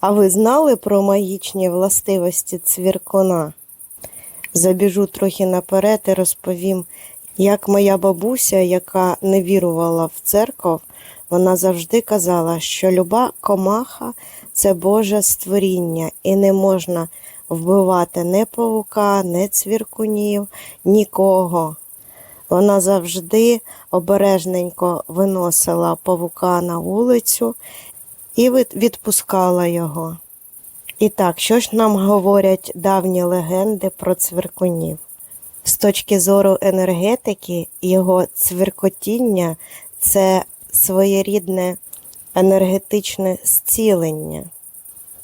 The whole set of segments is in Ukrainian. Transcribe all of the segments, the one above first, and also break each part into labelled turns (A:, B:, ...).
A: А ви знали про магічні властивості цвіркуна? Забіжу трохи наперед і розповім, як моя бабуся, яка не вірувала в церков, вона завжди казала, що люба комаха це Боже створіння, і не можна вбивати ні павука, ні цвіркунів, нікого. Вона завжди обережненько виносила павука на вулицю і відпускала його. І так, що ж нам говорять давні легенди про цвіркунів? З точки зору енергетики, його цвіркотіння це своєрідне енергетичне зцілення.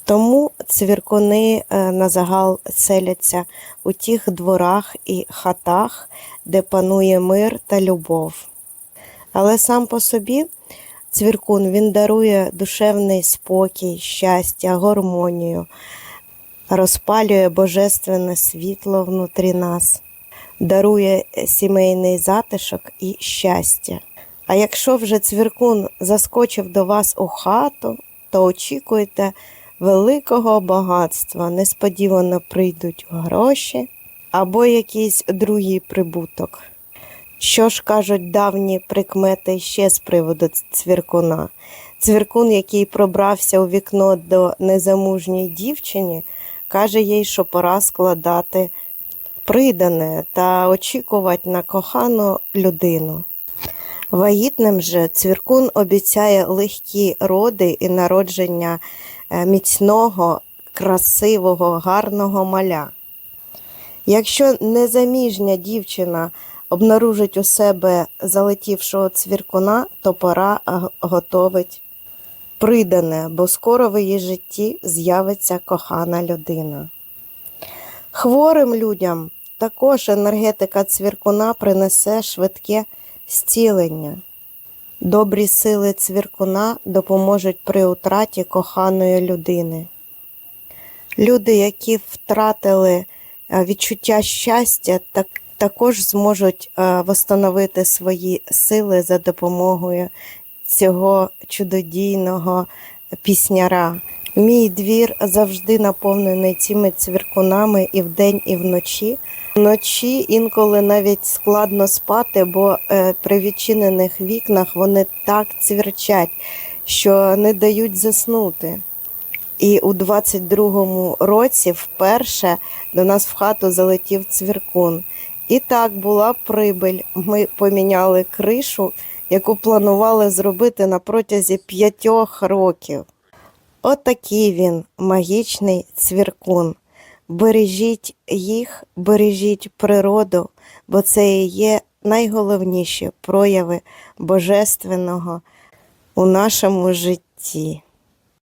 A: Тому цвіркуни е, на загал селяться у тих дворах і хатах, де панує мир та любов. Але сам по собі цвіркун він дарує душевний спокій, щастя, гармонію, розпалює божественне світло внутрі нас, дарує сімейний затишок і щастя. А якщо вже цвіркун заскочив до вас у хату, то очікуйте великого багатства, несподівано прийдуть гроші або якийсь другий прибуток. Що ж кажуть давні прикмети ще з приводу цвіркуна? Цвіркун, який пробрався у вікно до незамужньої дівчині, каже їй, що пора складати придане та очікувати на кохану людину. Вагітним же цвіркун обіцяє легкі роди і народження е, міцного, красивого, гарного маля. Якщо незаміжня дівчина обнаружить у себе залетівшого цвіркуна, то пора готовить придане, бо скоро в її житті з'явиться кохана людина. Хворим людям також енергетика цвіркуна принесе швидке зцілення. Добрі сили цвіркуна допоможуть при утраті коханої людини. Люди, які втратили відчуття щастя, так, також зможуть е, восстановити свої сили за допомогою цього чудодійного пісняра. Мій двір завжди наповнений цими цвіркунами і вдень, і вночі. Вночі інколи навіть складно спати, бо е, при відчинених вікнах вони так цвірчать, що не дають заснути. І у 22-му році вперше до нас в хату залетів цвіркун. І так була прибиль. Ми поміняли кришу, яку планували зробити на протязі п'ятьох років. Отакий він, магічний цвіркун. Бережіть їх, бережіть природу, бо це і є найголовніші прояви божественного у нашому житті.